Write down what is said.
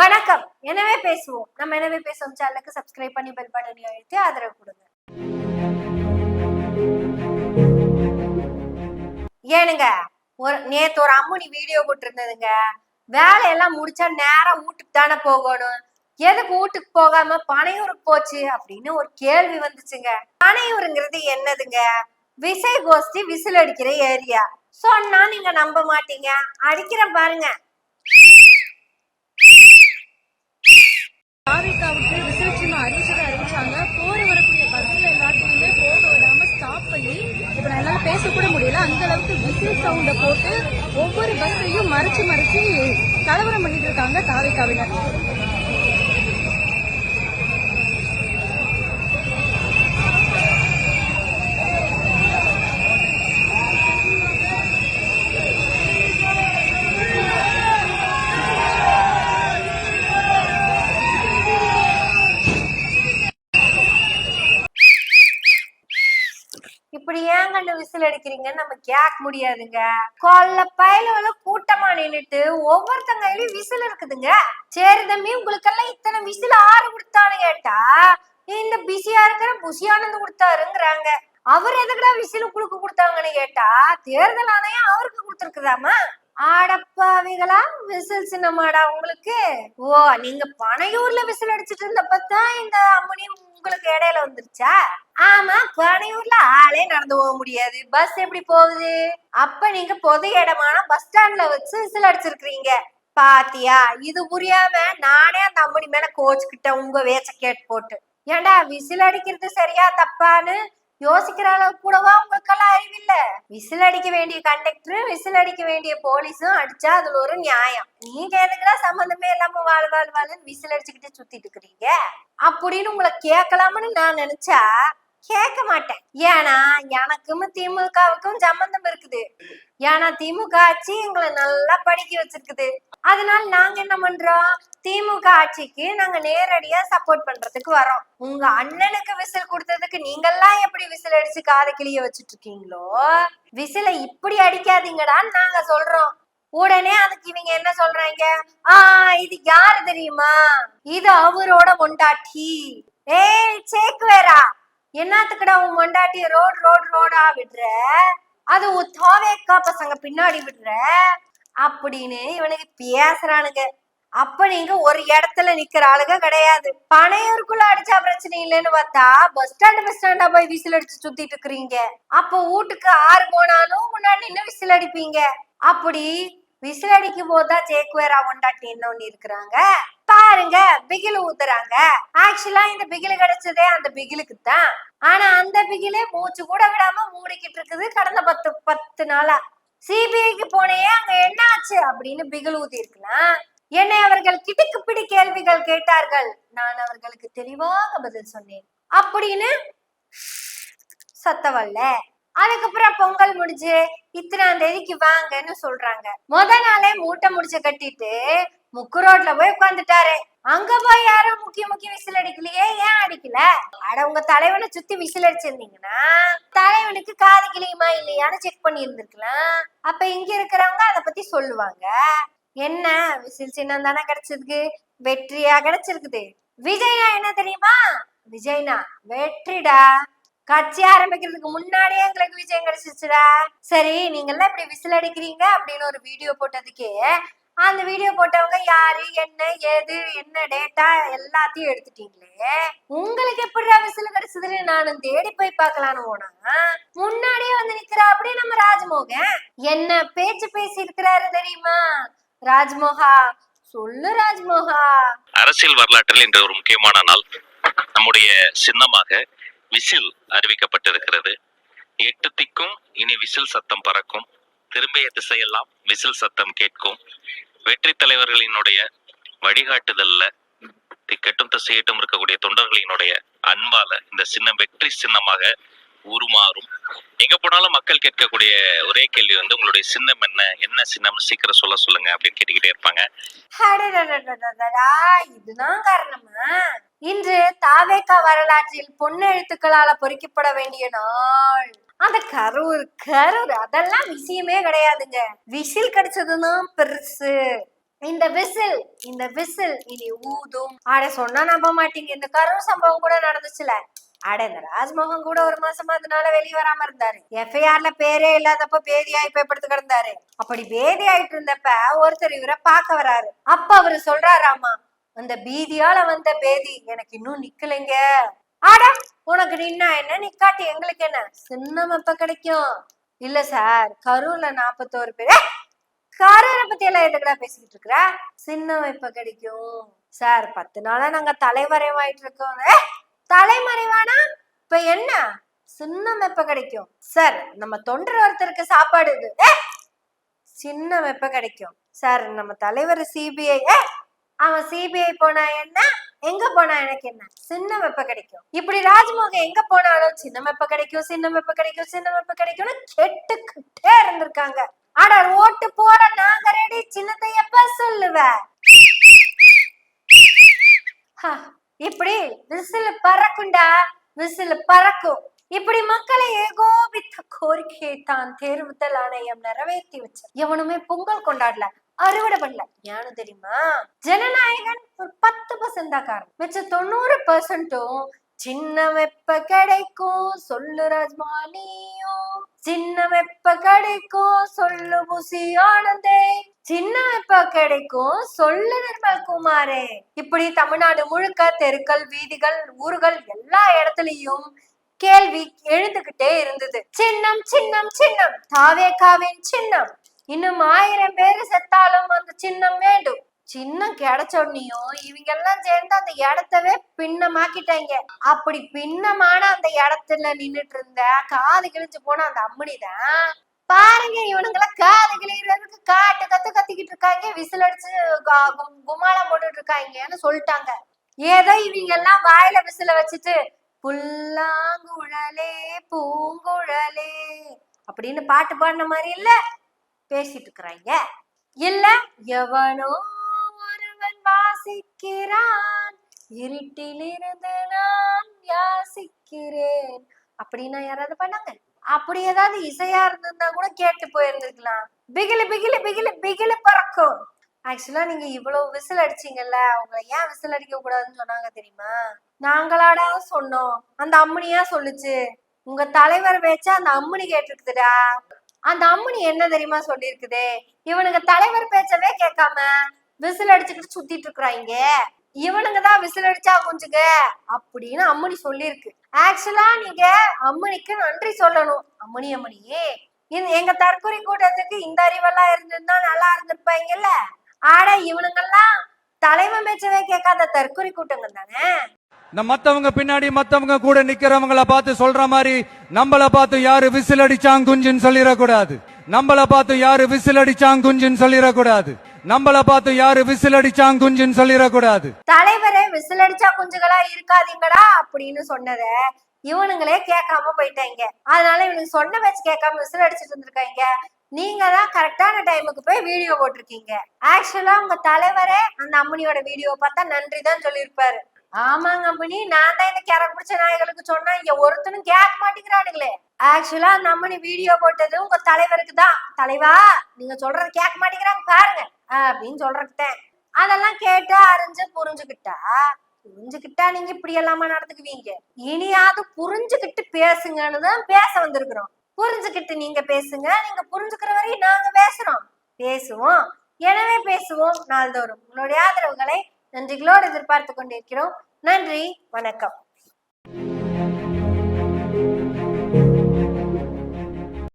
வணக்கம். எனவே பேசுவோம். நம்ம எனவே பேசுவோம். சேனலுக்கு சப்ஸ்கிரைப் பண்ணி பெல் பட்டனை அழுத்தி ஆதரவு கொடுங்க. ஏனுங்க ஒரு நேத்து ஒரு அம்முனி வீடியோ போட்டிருந்ததுங்க. வேலையெல்லாம் முடிச்சா நேரம் வீட்டுக்கு தானே போகணும். எதுக்கு வீட்டுக்கு போகாம பனையூருக்கு போச்சு அப்படின்னு ஒரு கேள்வி வந்துச்சுங்க. பனையூருங்கிறது என்னதுங்க? விசை கோஷ்டி விசில் அடிக்கிற ஏரியா சொன்னா நீங்க நம்ப மாட்டீங்க. அடிக்கிறேன் பாருங்க. தாவிகாவுக்கு ரிசல்ட் அறிவிச்சதை அறிவிச்சாங்க. போற வரக்கூடிய பஸ்ல எல்லாத்தையுமே போக விடாம ஸ்டாப் பண்ணி இப்ப நான் என்னால கூட முடியல. அந்த அளவுக்கு விசில் சவுண்ட போட்டு ஒவ்வொரு பஸ்ஸையும் மறைச்சு மறைச்சு கலவரம் பண்ணிட்டு இருக்காங்க தாவிகாவினர். விசில் நம்ம கேட்க முடியாதுங்க. கொல்ல பயலுல கூட்டமா நின்னுட்டு ஒவ்வொருத்தங்க கையிலயும் விசில் இருக்குதுங்க. சரி தம்பி உங்களுக்கெல்லாம் இத்தனை விசில் ஆறு கொடுத்தான்னு கேட்டா இந்த பிஸியா இருக்கிற புஷியானந்து கொடுத்தாருங்கிறாங்க. அவர் எதுக்குடா விசில் குடுக்க கொடுத்தாங்கன்னு கேட்டா தேர்தல் ஆணையம் அவருக்கு கொடுத்துருக்குதாமா ஆடப்பாவிகளா விசில் சின்னமாடா உங்களுக்கு. ஓ நீங்க பனையூர்ல விசில் அடிச்சிட்டு இருந்தப்பதான் இந்த அம்மனி உங்களுக்கு இடையில வந்துருச்சா? ஆமா பனையூர்ல ஆளே நடந்து போக முடியாது. பஸ் எப்படி போகுது? அப்ப நீங்க பொது இடமான பஸ் ஸ்டாண்ட்ல வச்சு விசில் அடிச்சிருக்கீங்க பாத்தியா இது புரியாம நானே அந்த அம்மனி மேல கோச்சுக்கிட்ட உங்க வேச்ச கேட்டு போட்டு. ஏன்டா விசில் அடிக்கிறது சரியா தப்பான்னு? யோசிக்கிற அளவுக்கு கூடவா உங்களுக்கெல்லாம் அறிவில்ல? விசில் அடிக்க வேண்டிய கண்டக்டரும் விசில் அடிக்க வேண்டிய போலீஸும் அடிச்சா அதுல ஒரு நியாயம். நீங்க எதுக்குலாம் சம்மந்தமே இல்லாம வாழ் வாழ் வாழ்ன்னு விசில் அடிச்சுக்கிட்டு சுத்திட்டு இருக்கிறீங்க? அப்படின்னு உங்களை கேட்கலாம்னு நான் நினைச்சா கேட்க மாட்டேன். ஏன்னா எனக்கும் திமுகவுக்கும் சம்பந்தம் இருக்குது. ஏன்னா திமுக ஆட்சி எங்களை நல்லா படிக்க வச்சிருக்குது. அதனால நாங்க என்ன பண்றோம்? திமுக ஆட்சிக்கு நாங்க நேரடியா சப்போர்ட் பண்றதுக்கு வரோம். உங்க அண்ணனுக்கு விசில் கொடுத்ததுக்கு நீங்கெல்லாம் எப்படி விசில் அடிச்சு காதை கிளிய வச்சுட்டு இருக்கீங்களோ விசில இப்படி அடிக்காதீங்கடான்னு நாங்க சொல்றோம். உடனே அதுக்கு இவங்க என்ன சொல்றாங்க? ஆ இது யாரு தெரியுமா? இது அவரோட பொண்டாட்டி. ஏய் சேக்குவேரா என்னத்துக்குடா உன் மொண்டாட்டி ரோடு ரோடு ரோடா விடுற? அது உன் தோவேக்கா பசங்க பின்னாடி விடுற? அப்படின்னு இவனுக்கு பேசுறானுங்க. அப்ப நீங்க ஒரு இடத்துல நிக்கிற ஆளுங்க கிடையாது. பனையூருக்குள்ள அடிச்சா பிரச்சனை இல்லைன்னு பார்த்தா பஸ் ஸ்டாண்ட் பஸ் ஸ்டாண்டா போய் விசில் அடிச்சு சுத்திட்டு இருக்கிறீங்க. அப்ப வீட்டுக்கு ஆறு போனாலும் முன்னாடி நின்று விசில் அடிப்பீங்க. அப்படி விசில் அடிக்கும் போதுதான் ஜேக்குவேரா கொண்டாட்டி என்ன ஒண்ணு இருக்கிறாங்க பாருங்க பிகில் ஊத்துறாங்க. ஆக்சுவலா இந்த பிகில் கிடைச்சதே அந்த பிகிலுக்கு தான் ஆனா அந்த பிகிலே மூச்சு கூட விடாம மூடிக்கிட்டு இருக்குது. கடந்த பத்து பத்து நாளா. சிபிஐக்கு போனேயே அங்க என்ன ஆச்சு அப்படின்னு பிகில் ஊத்தி இருக்கலாம் என்னை அவர்கள் கிடுக்கு பிடி கேள்விகள் கேட்டார்கள். நான் அவர்களுக்கு தெளிவாக பதில் சொன்னேன். அப்படின்னு சத்தவல்ல அதுக்கப்புறம் பொங்கல் முடிஞ்சு இத்தனாம் தேதிக்கு வாங்கன்னு சொல்றாங்க. முத நாளே மூட்டை முடிச்ச கட்டிட்டு முக்கு ரோட்ல போய் உட்காந்துட்டாரு அங்க போய் யாரும் முக்கிய முக்கிய விசில் அடிக்கலையே ஏன் அடிக்கல? அட உங்க தலைவனை சுத்தி விசில் அடிச்சிருந்தீங்கன்னா தலைவனுக்கு காது கிளியுமா இல்லையான்னு செக் பண்ணி இருந்திருக்கலாம் அப்ப இங்க இருக்கிறவங்க அதை பத்தி சொல்லுவாங்க. என்ன விசில் சின்னம் தானே கிடைச்சதுக்கு வெற்றியா கிடைச்சிருக்குது. விஜய்னா என்ன தெரியுமா? விஜய்னா வெற்றிடா. கட்சி ஆரம்பிக்கிறதுக்கு முன்னாடியே எங்களுக்கு விஜயம் கிடைச்சிச்சுடா சரி நீங்க எல்லாம் இப்படி விசில் அடிக்கிறீங்க அப்படின்னு ஒரு வீடியோ போட்டதுக்கே அந்த வீடியோ போட்டவங்க யாரு என்ன ஏது என்ன டேட்டா எல்லாத்தையும் எடுத்துட்டீங்களே. உங்களுக்கு எப்படி விசில் கிடைச்சதுன்னு நானும் தேடி போய் பார்க்கலான்னு போனா முன்னாடியே வந்து நிக்கிறா அப்படி நம்ம ராஜ்மோகன். என்ன பேச்சு பேசி இருக்கிறாரு தெரியுமா? ராஜ்மோகா சொல்லு ராஜ்மோகா. அரசியல் வரலாற்றில் இன்று ஒரு முக்கியமான நாள். நம்முடைய சின்னமாக விசில் அறிவிக்கப்பட்டிருக்கிறது. எட்டு திக்கும் இனி விசில் சத்தம் பறக்கும். திரும்பிய திசையெல்லாம் விசில் சத்தம் கேட்கும். வெற்றி தலைவர்களினுடைய வழிகாட்டுதல்ல திக்கட்டும் திசையட்டும் இருக்கக்கூடிய தொண்டர்களினுடைய அன்பால இந்த சின்னம் வெற்றி சின்னமாக உருமாறும். எங்க போனாலும் மக்கள் கேட்கக்கூடிய ஒரே கேள்வி வந்து உங்களுடைய சின்னம் என்ன? என்ன சின்னம் சீக்கிரம் சொல்ல சொல்லுங்க அப்படின்னு கேட்டுக்கிட்டே இருப்பாங்க. இதுதான் காரணமா? இன்று தாவேக்கா வரலாற்றில் பொண்ணு எழுத்துக்களால பொறிக்கப்பட வேண்டிய நாள். அந்த கரூர் கரூர் அதெல்லாம் விஷயமே கிடையாதுங்க. விசில் கிடைச்சதுதான் பெருசு. இந்த விசில் இந்த விசில் இனி ஊதும். ஆட சொன்னா நம்ப மாட்டீங்க. இந்த கரூர் சம்பவம் கூட நடந்துச்சுல. அட இந்த ராஜ்மோகன் கூட ஒரு மாசமா அதனால வெளியே வராம இருந்தாரு. எஃப்ஐஆர்ல பேரே இல்லாதப்ப பேதி போய் படுத்து கிடந்தாரு. அப்படி பேதி ஆயிட்டு இருந்தப்ப ஒருத்தர் இவரை பார்க்க வராரு. அப்ப அவரு சொல்றாராமா அந்த பீதியால வந்த பேதி எனக்கு இன்னும் நிக்கலைங்க. ஆட உனக்கு நின்னா என்ன? நிக்காட்டி எங்களுக்கு என்ன? சின்னம் எப்ப கிடைக்கும். இல்ல சார் கரூர்ல நாப்பத்தோரு பேர். கரூரை பத்தி எல்லாம் எதுக்குடா பேசிக்கிட்டு இருக்கிற? சின்னம் எப்ப கிடைக்கும். சார் பத்து நாளா நாங்க தலைமறைவாயிட்டு இருக்கோம். தலைமறைவானா? இப்ப என்ன? சின்ன வெப்ப கிடைக்கும். சார் நம்ம தொண்டர் ஒருத்தருக்கு சாப்பாடு இது. சின்ன வெப்ப கிடைக்கும். சார் நம்ம தலைவர் சிபிஐ. அவன் சிபிஐ போனா என்ன? எங்க போனா எனக்கு என்ன? சின்ன வெப்ப கிடைக்கும். இப்படி ராஜ்மோகன் எங்க போனாலும் சின்ன வெப்ப கிடைக்கும் சின்ன வெப்ப கிடைக்கும் சின்ன வெப்ப கிடைக்கும்னு கெட்டுக்கிட்டே இருந்திருக்காங்க. ஆனா ஓட்டு போட நாங்க ரெடி சின்னத்தை எப்ப சொல்லுவ? ஹா, இப்படி விசில் பறக்குண்டா? விசில் பறக்கும். இப்படி மக்களை ஏகோபித்த கோரிக்கையை தான் தேர்வுதல் ஆணையம் நிறைவேற்றி வச்சு எவனுமே பொங்கல் கொண்டாடல அறுவடை பண்ணல. ஏன்னு தெரியுமா? ஜனநாயகன் ஒரு பத்து பர்சன்ட் தான் காரணம் மிச்ச தொண்ணூறு பர்சன்ட்டும் சின்ன வெப்ப கிடைக்கும் சொல்லு ராஜ்மானியும். சின்ன வெப்ப கிடைக்கும் சொல்லு புசி ஆனந்தே. சின்ன வெப்ப கிடைக்கும். சொல்லு நிர்மல் குமாரே. இப்படி தமிழ்நாடு முழுக்க தெருக்கள் வீதிகள் ஊர்கள் எல்லா இடத்துலயும் கேள்வி எழுந்துகிட்டே இருந்தது. சின்னம் சின்னம் சின்னம் தாவேகாவின் சின்னம். இன்னும் ஆயிரம் பேரு செத்தாலும் அந்த சின்னம் வேண்டும். சின்னம் கிடைச்ச உடனேயும் இவங்க எல்லாம் சேர்ந்து அந்த இடத்தவே பின்னமாக்கிட்டாங்க. அப்படி பின்னமான அந்த இடத்துல நின்னுட்டு இருந்த காது கிழிஞ்சு போன அந்த அம்மனிதான் பாருங்க இவனுங்களை காது கிழிகிறதுக்கு காட்டு கத்து கத்திக்கிட்டு இருக்காங்க விசில் அடிச்சு குமாலம் போட்டுட்டு இருக்காங்கன்னு சொல்லிட்டாங்க. ஏதோ இவங்க எல்லாம் வாயில விசில வச்சுட்டு புல்லாங்குழலே பூங்குழலே அப்படின்னு பாட்டு பாடின மாதிரி இல்ல பேசிட்டு இருக்கிறாங்க. இல்ல எவனோ ஒருவன் வாசிக்கிறான் இருட்டிலிருந்து நான் யாசிக்கிறேன். அப்படின்னா யாராவது பண்ணாங்க அப்படி ஏதாவது இசையா இருந்திருந்தா கூட கேட்டு போயிருந்திருக்கலாம். பிகிலு பிகிலு பிகிலு பிகிலு பறக்கும். ஆக்சுவலா நீங்க இவ்வளவு விசில் அடிச்சீங்கல்ல உங்களை ஏன் விசில் அடிக்க கூடாதுன்னு சொன்னாங்க தெரியுமா? நாங்களாடா சொன்னோம். அந்த அம்மனியா சொல்லுச்சு. உங்க தலைவர் பேச்சா அந்த அம்மனி கேட்டிருக்குதுடா. அந்த அம்மனி என்ன தெரியுமா சொல்லியிருக்குது? இவனுங்க தலைவர் பேச்சவே கேட்காம விசில் அடிச்சுக்கிட்டு சுத்திட்டு இருக்கிறாங்க. இவனுங்க தான் விசில் அடிச்சா கொஞ்சுங்க அப்படின்னு அம்மணி சொல்லியிருக்கு. ஆக்சுவலா நீங்க அம்மணிக்கு நன்றி சொல்லணும். அம்மணி அம்மணியே எங்க தற்கொலை கூட்டத்துக்கு இந்த அறிவெல்லாம் இருந்திருந்தா நல்லா இருந்திருப்பாங்கல்ல? ஆட இவனுங்கெல்லாம் தலைமை பேச்சவே கேட்காத தற்கொலை கூட்டங்க தானே? இந்த மத்தவங்க பின்னாடி மத்தவங்க கூட நிக்கிறவங்கள பார்த்து சொல்ற மாதிரி நம்மள பார்த்து யாரு விசில் அடிச்சாங்க குஞ்சுன்னு சொல்லிடக்கூடாது. நம்மள பார்த்து யாரு விசில் அடிச்சாங்க குஞ்சுன்னு சொல்லிடக்கூடாது. நம்மள பார்த்து யாரு விசில் அடிச்சாங்க குஞ்சுன்னு சொல்லிடக்கூடாது. தலைவரே விசில் அடிச்சா குஞ்சுகளா இருக்காதீங்கடா அப்படின்னு சொன்னத இவனுங்களே கேட்காம போயிட்டாங்க. அதனால இவனுக்கு சொன்ன பேச்சு கேட்காம விசில் அடிச்சிட்டு இருந்திருக்காங்க. நீங்க தான் கரெக்டான டைமுக்கு போய் வீடியோ போட்டிருக்கீங்க. ஆக்சுவலா உங்க தலைவரே அந்த அம்மனியோட வீடியோ பார்த்தா நன்றி தான் சொல்லியிருப்பாரு. ஆமாங்க அம்மனி நான் தான் இந்த கிற பிடிச்ச நாய்களுக்கு சொன்னா இங்க ஒருத்தனும் கேட்க மாட்டேங்கிறானுங்களே. ஆக்சுவலா அந்த அம்மனி வீடியோ போட்டது உங்க தலைவருக்கு தான். தலைவா நீங்க சொல்றது கேட்க மாட்டேங்கிறாங்க பாருங்க. அப்படின்னு சொல்றதுதான் அதெல்லாம் கேட்டு அறிஞ்சு புரிஞ்சுக்கிட்டா புரிஞ்சுக்கிட்டா நீங்க இப்படி எல்லாமா நடந்துக்குவீங்க. இனியாவது புரிஞ்சுக்கிட்டு பேசுங்கன்னு தான் பேச வந்திருக்கிறோம். புரிஞ்சுக்கிட்டு நீங்க பேசுங்க நீங்க புரிஞ்சுக்கிற வரையும் நாங்க பேசுறோம். பேசுவோம். எனவே பேசுவோம் நாள்தோறும். உங்களுடைய ஆதரவுகளை நன்றிகளோடு எதிர்பார்த்து கொண்டிருக்கிறோம். நன்றி வணக்கம்.